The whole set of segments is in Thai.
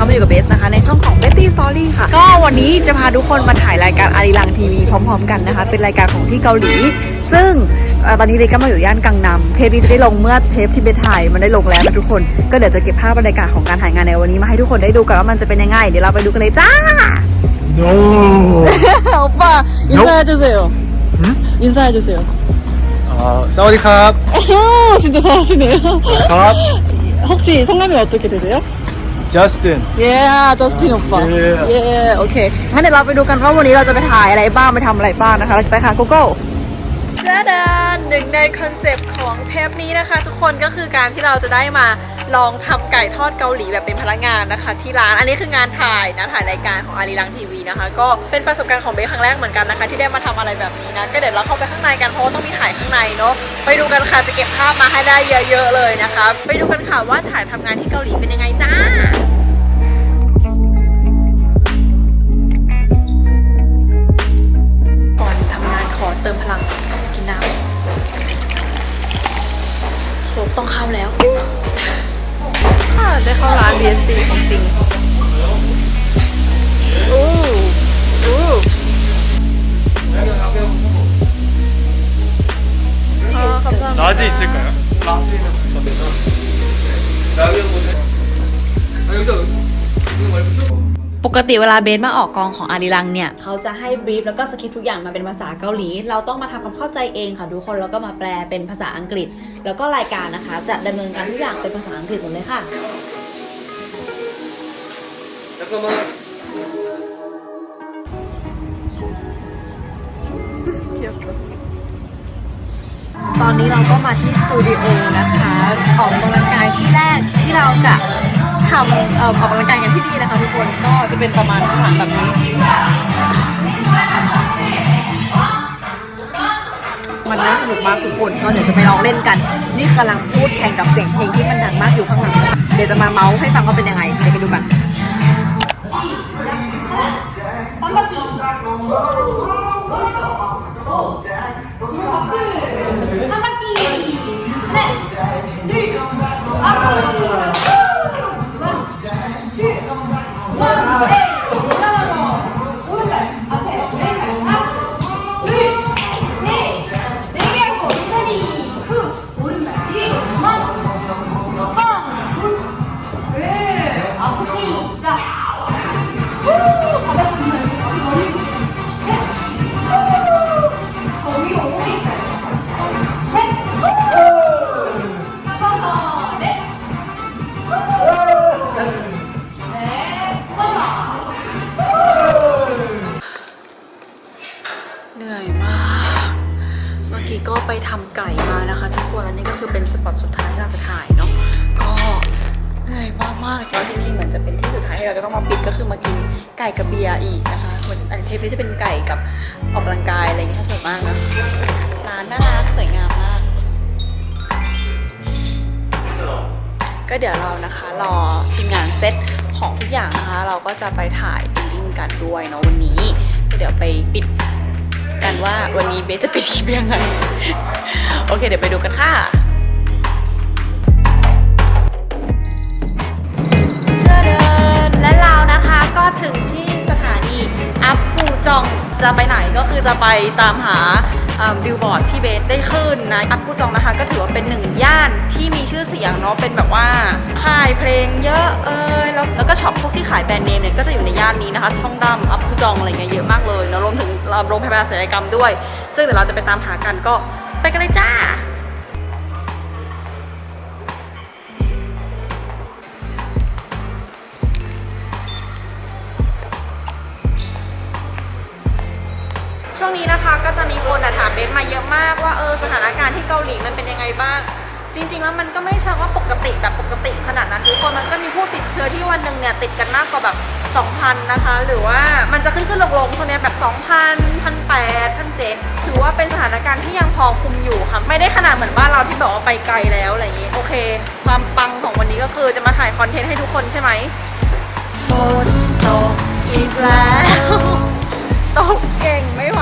นะคะมาอยู่กับเบสนะคะ ในช่องของ Betty Story ค่ะ ก็วันนี้จะพาทุกคนมาถ่ายรายการอารีลังทีวีพร้อมๆกันนะคะ เป็นรายการของที่เกาหลี ซึ่งเอ่อตอนนี้เบสก็มาอยู่ย่านกังนำเทปนี้จะได้ลงเมื่อเทปที่เบสถ่ายมันได้ลงแล้วนะทุกคน ก็เดี๋ยวจะเก็บภาพบรรยากาศของการถ่ายงานในวันนี้มาให้ทุกคนได้ดูกันว่ามันจะเป็นยังไง เดี๋ยวเราไปดูกันเลยจ้า No. 오빠 인사해주세요 응? 인사해주세요 아, 사와디캅. 오 진짜 잘하시네요 캅. 혹시 성함이 어떻게 되세요? Justin yeah Justin โอปอ yeah โอเคงั้นเดี๋ยวเราไปดูกันว่าวันนี้เราจะไปถ่ายอะไรบ้างไปทำอะไรบ้างนะคะ ไปค่ะ Google เจ้าดันหนึ่งในคอนเซปต์ของเทปนี้นะคะ ทุกคนก็คือการที่เราจะได้มา ลองทำไก่ทอดเกาหลีแบบเป็นพนักงานนะคะ ที่ร้านอันนี้คืองานถ่ายนะถ่ายรายการของอารีรังทีวีนะคะ ก็เป็นประสบการณ์ของเบสครั้งแรกเหมือนกันนะคะ ที่ได้มาทำอะไรแบบนี้นะก็เดี๋ยวเราเข้าไปข้างในกันเพราะต้องมีถ่ายข้างในเนาะไปดูกันค่ะจะเก็บภาพมาให้ได้เยอะๆเลยนะคะ ไปดูกันค่ะว่าถ่ายทำงานที่เกาหลีเป็นยังไงจ้า ร้าน BSC ของจริงอู้อู้อ่าขอบคุณ 라지 있을까요? 라지는 라면 모델. 아, 여기다 이거 말고 좀. ปกติเวลาเบสมาออกกองของอาริรังเนี่ย เขาจะให้บรีฟแล้วก็สคริปต์ทุกอย่างมาเป็นภาษาเกาหลี เราต้องมาทำความเข้าใจเองค่ะทุกคน แล้วก็มาแปลเป็นภาษาอังกฤษ แล้วก็รายการนะคะ จะดำเนินการทุกอย่างเป็นภาษาอังกฤษหมดเลยค่ะ แล้ตอนนี้เราก็มาที่สตูดิโอนะคะออกกำลังกายที่แรกที่เราจะทำออกกำลังกายกันที่นี่นะคะทุกคนก็จะเป็นประมาณหลังแบบนี้ มันน่าสนุกมากทุกคนก็เดี๋ยวจะไปลองเล่นกัน นี่กำลังพูดแข่งกับเสียงเพลงที่มันดังมากอยู่ข้างหลัง เดี๋ยวจะมาเมาส์ให้ฟังว่าเป็นยังไงเดี๋ยวไปดูกัน 何? ไก่กับเบียร์อีกนะคะเหมือนอันเทปนี้จะเป็นไก่กับออกกำลังกายอะไรอย่างเงี้ยถ้าสวยมากนะร้านน่ารักสวยงามมาก ก็เดี๋ยวเรานะคะรอทีมงานเซตของทุกอย่างนะคะ เราก็จะไปถ่ายดิงกันด้วยเนาะวันนี้ก็เดี๋ยวไปปิดกันว่าวันนี้เบสจะปิดคลิปยังไง โอเคเดี๋ยวไปดูกันค่ะและเรา ก็ถึงที่สถานีอัพปูจองจะไปไหนก็คือจะไปตามหาบิลบอร์ดที่เบสได้ขึ้นนะ อัพปูจองนะคะก็ถือว่าเป็นหนึ่งย่านที่มีชื่อเสียงเนาะเป็นแบบว่าค่ายเพลงเยอะเอยแล้วแล้วก็ช็อปพวกที่ขายแบรนด์เนมเนี่ยก็จะอยู่ในย่านนี้นะคะ ช่องดำอัพปูจองอะไรเงี้ยเยอะมากเลยเนอะรวมถึงโรงพยาบาลศัลยกรรมด้วย ซึ่งเดี๋ยวเราจะไปตามหากันก็ไปกันเลยจ้า ช่วงนี้นะคะก็จะมีคนถามเบสมาเยอะมากว่าเออสถานการณ์ที่เกาหลีมันเป็นยังไงบ้าง จริง ๆ แล้วมันก็ไม่ใช่ว่าปกติแบบปกติขนาดนั้นทุกคนมันก็มีผู้ติดเชื้อที่วันหนึ่งเนี่ยติดกันมากกว่าแบบ 2,000 นะคะ หรือว่ามันจะขึ้นขึ้นลงลงๆช่วงนี้แบบ 2,000 1,800 1,700ถือว่าเป็นสถานการณ์ที่ยังพอคุมอยู่ค่ะ ไม่ได้ขนาดเหมือนบ้านเราที่บอกว่าไปไกลแล้วอะไรอย่างงี้โอเค ความปังของวันนี้ก็คือจะมาถ่ายคอนเทนต์ให้ทุกคนใช่ไหมฝนตกอีกแล้ว ตกเก่งไม่ไหว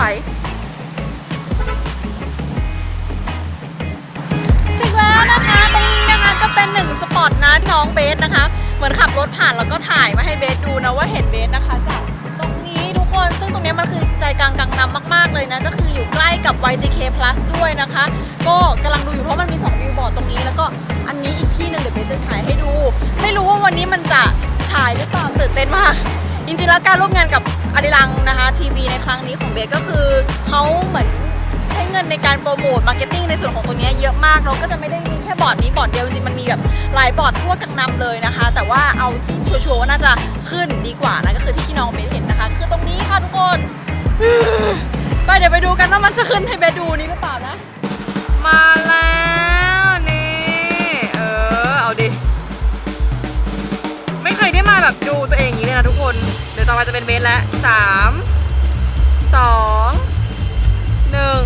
ถึงแล้วนะคะ ตรงนี้นะคะก็เป็นหนึ่งสปอตนะน้องเบสนะคะ เหมือนขับรถผ่านแล้วก็ถ่ายมาให้เบสดูนะว่าเห็นเบสนะคะจากตรงนี้ทุกคน ซึ่งตรงนี้มันคือใจกลางกังนำมากๆเลยนะ ก็คืออยู่ใกล้กับ YGK Plus ด้วยนะคะ ก็กำลังดูอยู่เพราะมันมี2วิวบอร์ดตรงนี้แล้วก็อันนี้อีกที่หนึ่งเดี๋ยวเบสจะฉายให้ดู ไม่รู้ว่าวันนี้มันจะฉายหรือเปล่าตื่นเต้นมาก จริงๆแล้วการร่วมงานกับอาริลังนะคะทีวีในครั้งนี้ของเบสก็คือเขาเหมือนใช้เงินในการโปรโมทมาร์เก็ตติ้งในส่วนของตัวนี้เยอะมากเราก็จะไม่ได้มีแค่บอร์ดนี้บอร์ดเดียวจริงๆมันมีแบบหลายบอร์ดทั่วกังนำเลยนะคะ แต่ว่าเอาที่ชัวร์ๆว่าน่าจะขึ้นดีกว่านะก็คือที่ที่น้องเบสเห็นนะคะ คือตรงนี้ค่ะทุกคนไปเดี๋ยวไปดูกันว่ามันจะขึ้นให้เบสดูนี่หรือเปล่านะ มาแล้วนี่เออเอาดิไม่เคยได้มาแบบดูตัวเองอย่างนี้เลยนะทุกคน ต่อไปจะเป็นเบสแล้วสามสองหนึ่ง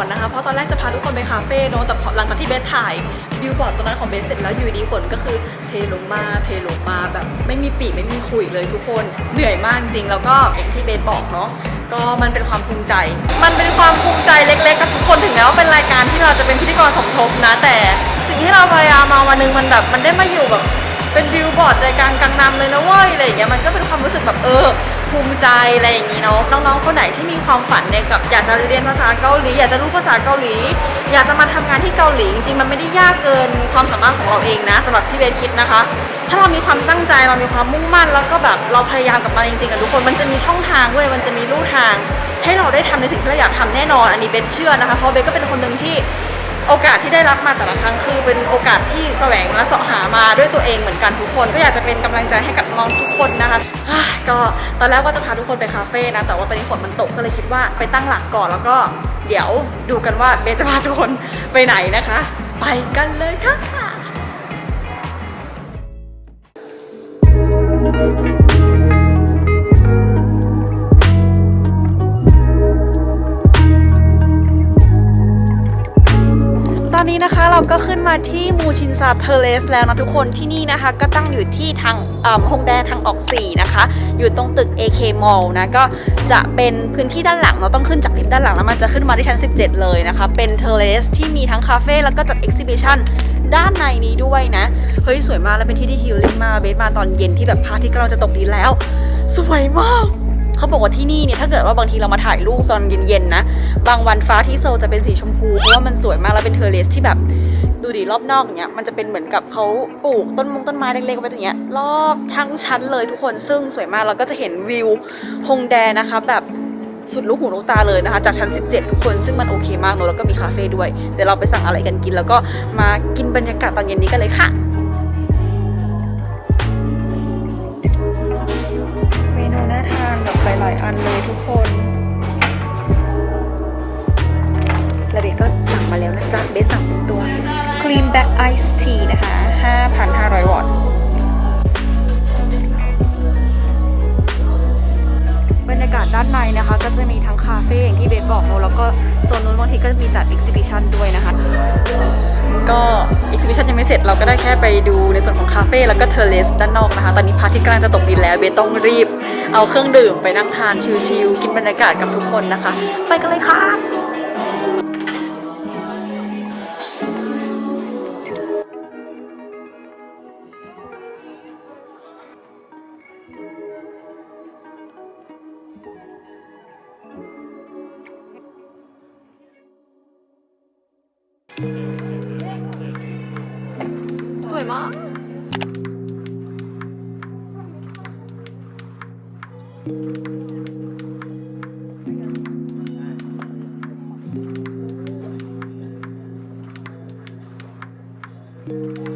อนนะคะ เพราะตอนแรกจะพาทุกคนไปคาเฟ่เนอะแต่หลังจากที่เบสถ่ายบิวบอร์ดตรงนั้นของเบสเสร็จแล้วอยู่ดีฝนก็คือเทลงมาเทลงมาแบบไม่มีปีกไม่มีขุยเลยทุกคนเหนื่อยมากจริงแล้วก็อย่างที่เบสบอกเนาะก็มันเป็นความภูมิใจ มันเป็นความภูมิใจเล็กๆกับทุกคนถึงแม้ว่าเป็นรายการที่เราจะเป็นพิธีกรสมทบนะ แต่สิ่งที่เราพยายามมาวันหนึงมันแบบมันได้มาอยู่แบบเป็นบิลบอร์ดใจกลางกลางนำเลยนะเว้ยอะไรอย่างเงี้ยมันก็เป็นความรู้สึกแบบเออ ภูมิใจอะไรอย่างงี้เนาะน้องๆคนไหนที่มีความฝันเนี่ยกับอยากจะเรียนภาษาเกาหลีอยากจะรู้ภาษาเกาหลี อยากจะมาทำงานที่เกาหลีจริงๆมันไม่ได้ยากเกินความสามารถของเราเองนะสำหรับที่เบสคิดนะคะ ถ้าเรามีความตั้งใจเรามีความมุ่งมั่น แล้วก็แบบเราพยายามกับมันจริงๆอะทุกคนมันจะมีช่องทางเว้ยมันจะมีลู่ทาง ให้เราได้ทำในสิ่งที่เราอยากทำแน่นอน อันนี้เบสเชื่อนะคะเพราะเบสก็เป็นคนหนึ่งที่ โอกาสที่ได้รับมาแต่ละครั้งคือเป็นโอกาสที่แสวงและเสาะหามาด้วยตัวเองเหมือนกันทุกคน ก็อยากจะเป็นกำลังใจให้กับน้องทุกคนนะคะก็ตอนแรกว่าจะพาทุกคนไปคาเฟ่นะแต่ว่าตอนนี้ฝนมันตกก็เลยคิดว่าไปตั้งหลักก่อนแล้วก็เดี๋ยวดูกันว่าเบจะพาทุกคนไปไหนนะคะ ไปกันเลยค่ะตอ นี้นะคะเราก็ขึ้นมาที่มูชินซาเทเลสแล้วนะทุกคนที่นี่นะคะ ก็ตั้งอยู่ที่ทางฮงแดทางออก 4 นะคะ อยู่ตรงตึก AK Mall นะ ก็จะเป็นพื้นที่ด้านหลัง เราต้องขึ้นจากลิฟต์ด้านหลัง แล้วมันจะขึ้นมาที่ชั้น 17 เลยนะคะ เป็นเทเลสที่มีทั้งคาเฟ่แล้วก็จัดเอ็กซิบิชันด้านในนี้ด้วยนะ เฮ้ย สวยมากแล้วเป็นที่ที่ฮิลลิ่งมากเบสมาตอนเย็นที่แบบพระอาทิตย์กำลังจะตกดินแล้ว สวยมาก เขาบอกว่าที่นี่เนี่ยถ้าเกิดว่าบางทีเรามาถ่ายรูปตอนเย็นๆนะบางวันฟ้าที่โซลจะเป็นสีชมพูเพราะว่ามันสวยมากแล้วเป็นเทอร์เลสที่แบบดูดิรอบนอกอย่างเงี้ยมันจะเป็นเหมือนกับเขาปลูกต้นมงต้นไม้เล็กๆไว้อย่างเงี้ยรอบทั้งชั้นเลยทุกคนซึ่งสวยมากแล้วก็จะเห็นวิวฮงแดนะคะแบบสุดลูกหูลูกตาเลยนะคะ จากชั้น 17 ทุกคนซึ่งมันโอเคมากเนอะแล้วก็มีคาเฟ่ด้วย เดี๋ยวเราไปสั่งอะไรกันกิน แล้วก็มากินบรรยากาศตอนเย็นนี้กันเลยค่ะายอันเลยทุกคนแล้วเบสก็สั่งมาแล้วนะจ๊ะเบสสั่งเป็นตัว Clean back Ice Tea นะคะ 5,500วัตต์ากาศด้านในนะคะ ก็จะมีทั้งคาเฟ่อย่างที่เบสบอกเนาะแล้วก็โซนนู้นบางทีก็มีจัดอีกซิบิชันด้วยนะคะ ก็อีกซิบิชันยังไม่เสร็จเราก็ได้แค่ไปดูในส่วนของคาเฟ่แล้วก็เทเลสด้านนอกนะคะ ตอนนี้พระอาทิตย์กำลังจะตกดินแล้วเบสต้องรีบ เอาเครื่องดื่มไปนั่งทานชิลๆกินบรรยากาศกับทุกคนนะคะ ไปกันเลยค่ะ สวย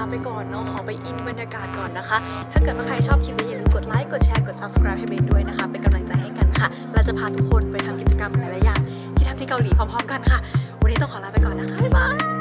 าไปก่อนเนาะขอไปอินบรรยากาศก่อนนะคะ ถ้าเกิดว่าใครชอบคลิปนี้อย่าลืมกดไลค์กดแชร์กด subscribe ให้เบนด้วยนะคะ เป็นกำลังใจให้กันค่ะ เราจะพาทุกคนไปทำกิจกรรมหลายๆอย่างที่ทำที่เกาหลีพร้อมๆกันค่ะ วันนี้ต้องขอลาไปก่อนนะคะบ๊ายบาย